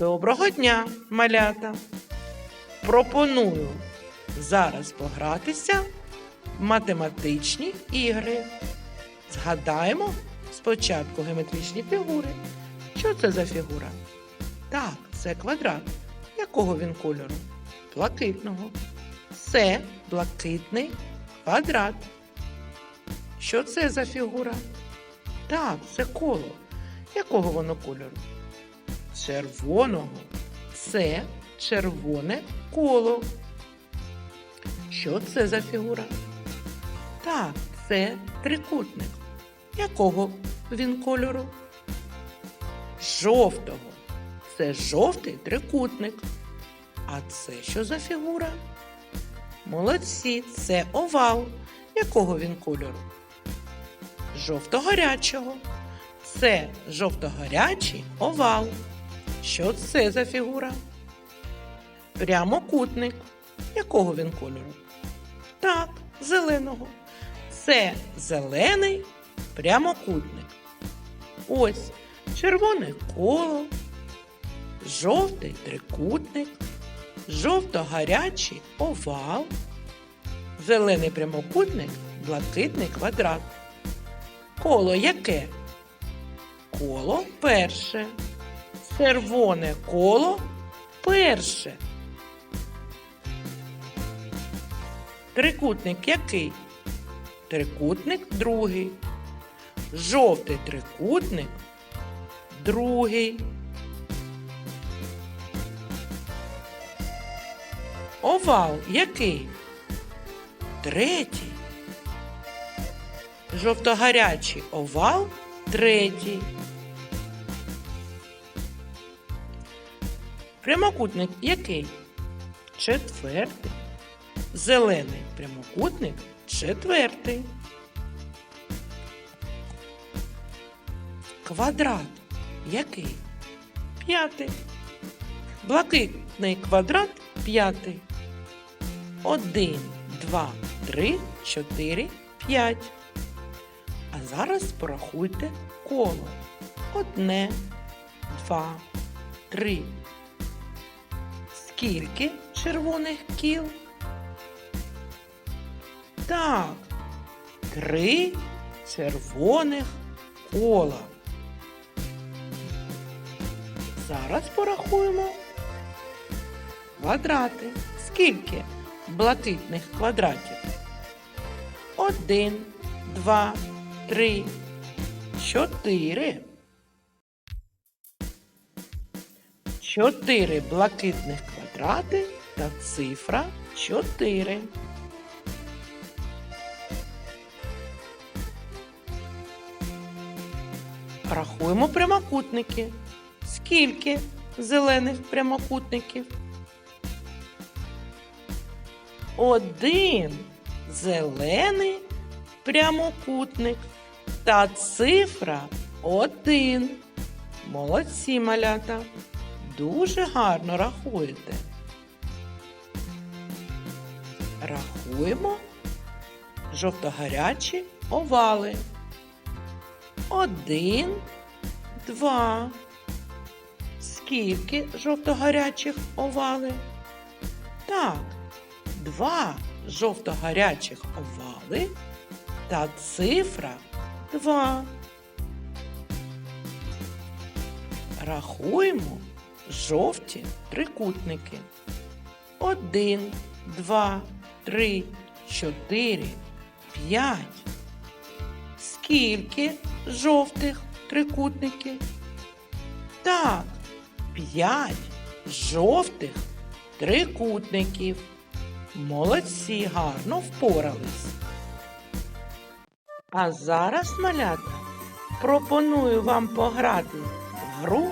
Доброго дня, малята! Пропоную зараз погратися в математичні ігри. Згадаємо спочатку геометричні фігури. Що це за фігура? Так, це квадрат. Якого він кольору? Блакитного. Це блакитний квадрат. Що це за фігура? Так, це коло. Якого воно кольору? Червоного. Це червоне коло. Що це за фігура? Так, це трикутник. Якого він кольору? Жовтого. Це жовтий трикутник. А це що за фігура? Молодці, це овал. Якого він кольору? Жовто-гарячого. Це жовто-гарячий овал. Що це за фігура? Прямокутник. Якого він кольору? Так, зеленого. Це зелений прямокутник. Ось червоне коло, жовтий трикутник, жовто-гарячий овал, зелений прямокутник, блакитний квадрат. Коло яке? Коло перше. Червоне коло перше. Трикутник який? Трикутник другий. Жовтий трикутник другий. Овал який? Третій. Жовтогарячий овал третій. Прямокутник який? Четвертий. Зелений прямокутник четвертий. Квадрат який? П'ятий. Блакитний квадрат п'ятий. Один, два, три, чотири, п'ять. А зараз порахуйте коло. Одне, два, три. Скільки червоних кіл? Так, три червоних кола. Зараз порахуємо квадрати. Скільки блакитних квадратів? Один, два, три, чотири. Чотири блакитних квадрати та цифра чотири. Рахуємо прямокутники. Скільки зелених прямокутників? Один зелений прямокутник та цифра один. Молодці малята. Дуже гарно рахуєте. Рахуємо жовтогарячі овали. Один, два. Скільки жовтогарячих овали? Так, два жовтогарячих овали та цифра два. Рахуємо жовті трикутники. Один, два, три, чотири, п'ять. Скільки жовтих трикутників? Так, п'ять жовтих трикутників. Молодці, гарно впорались. А зараз, малята, пропоную вам пограти в гру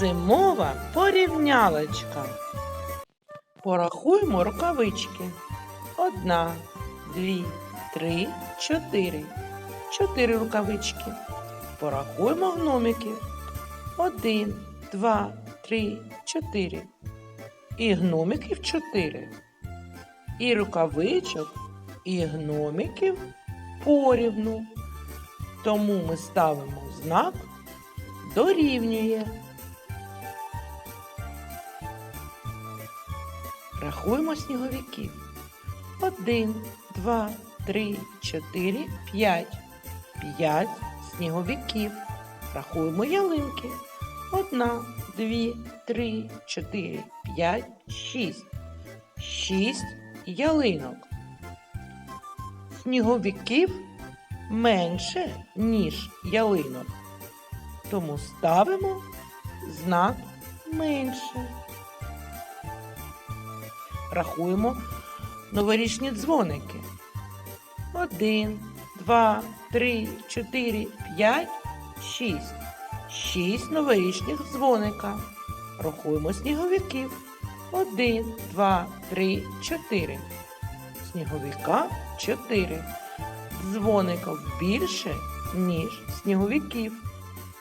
Зимова порівнялочка. Порахуємо рукавички. Одна, дві, три, чотири. Чотири рукавички. Порахуємо гномиків. Один, два, три, чотири. І гномиків чотири. І рукавичок, і гномиків порівну. Тому ми ставимо знак дорівнює. Рахуємо сніговиків. Один, два, три, чотири, п'ять. П'ять сніговиків. Рахуємо ялинки. Одна, дві, три, чотири, п'ять, шість. Шість ялинок. Сніговиків менше, ніж ялинок. Тому ставимо знак менше. Рахуємо новорічні дзвоники. Один, два, три, чотири, п'ять, шість. Шість новорічних дзвоника. Рахуємо сніговиків. Один, два, три, чотири. Сніговика чотири. Дзвоників більше, ніж сніговиків.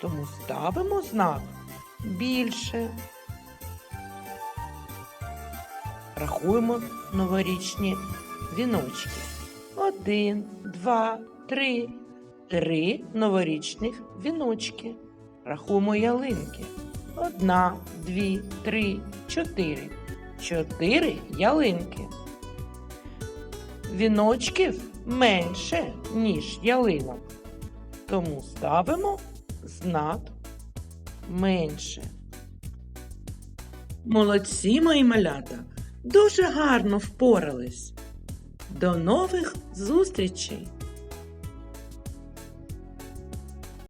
Тому ставимо знак більше. Рахуємо новорічні віночки. Один, два, три. Три новорічних віночки. Рахуємо ялинки. Одна, дві, три, чотири. Чотири ялинки. Віночків менше, ніж ялинок. Тому ставимо знак менше. Молодці, мої малята, дуже гарно впорались. До нових зустрічей!